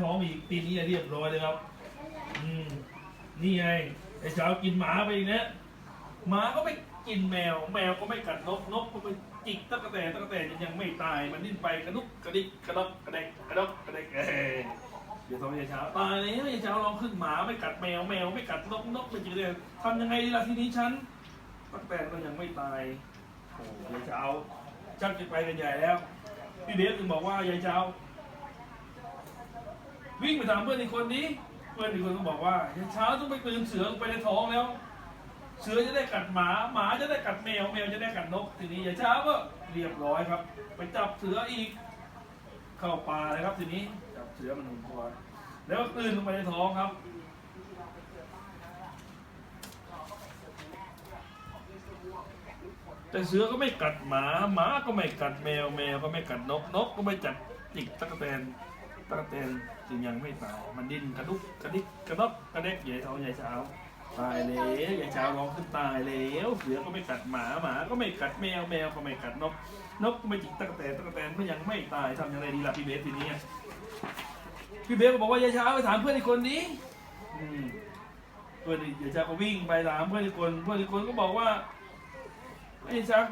ท้องอีกตีนี้เรียบร้อยเลยครับ อืม นี่ไงไอ้เช้ากินหมาไปอีกนะหมาก็ไม่กินแมว แมวก็ไม่กัดนกนกก็ไปจิกตะกะแตนตะกะแตนยังไม่ตาย มันดิ้นไปกระดุกกระดิกกระดกกระเดกกระดกกระเดกเอ้ยเดี๋ยวทำไอ้เช้าตายแล้วไอ้เช้าลองขึ้นหมาไม่กัดแมวแมวไม่กัดนกนกไม่จิกเลยทำยังไงดีล่ะทีนี้ฉันตะกะแตนก็ยังไม่ตายโอ้ยายเช้าชักจะไปกันใหญ่แล้วพี่เบสถึงบอกว่ายายเช้า วิ่งไปถามเพื่อนอีกคนนี้ เพื่อนอีกคนก็บอกว่าเช้าต้องไปตื่นเสือไปในท้องแล้ว เสือจะได้กัดหมา หมาจะได้กัดแมว แมวจะได้กัดนก ทีนี้อย่าเช้าก็เรียบร้อยครับ ไปจับเสืออีก เข้าป่าเลยครับ ทีนี้จับเสือมันหนึ่งตัวแล้วก็กลืนลงไปในท้องครับแต่เสือก็ไม่กัดหมา หมาก็ไม่กัดแมว แมวก็ไม่กัดนก นกก็ไม่จัดจิกตะกแตน ตะกแตนจึงยังไม่ตายมันดิ้นกระดุกกระดิกกระดกกระเด็กใหญ่เท่าใหญ่เช้าตายแล้วใหญ่เช้าร้องขึ้นตายแล้วเสือก็ไม่กัดหมาหมาก็ไม่กัดแมวแมวก็ไม่กัดนก นกก็ไม่จิกตะกแตนตะกแตนก็ยังไม่ตายทำยังไงดีล่ะพี่เบสทีนี้พี่เบสก็บอกว่ายายเช้าไปถามเพื่อนอีกคนนี้เพื่อนอีกยายเช้าก็วิ่งไปถามเพื่อนอีกคน เพื่อนอีกคนก็บอกว่าไอ้ชัก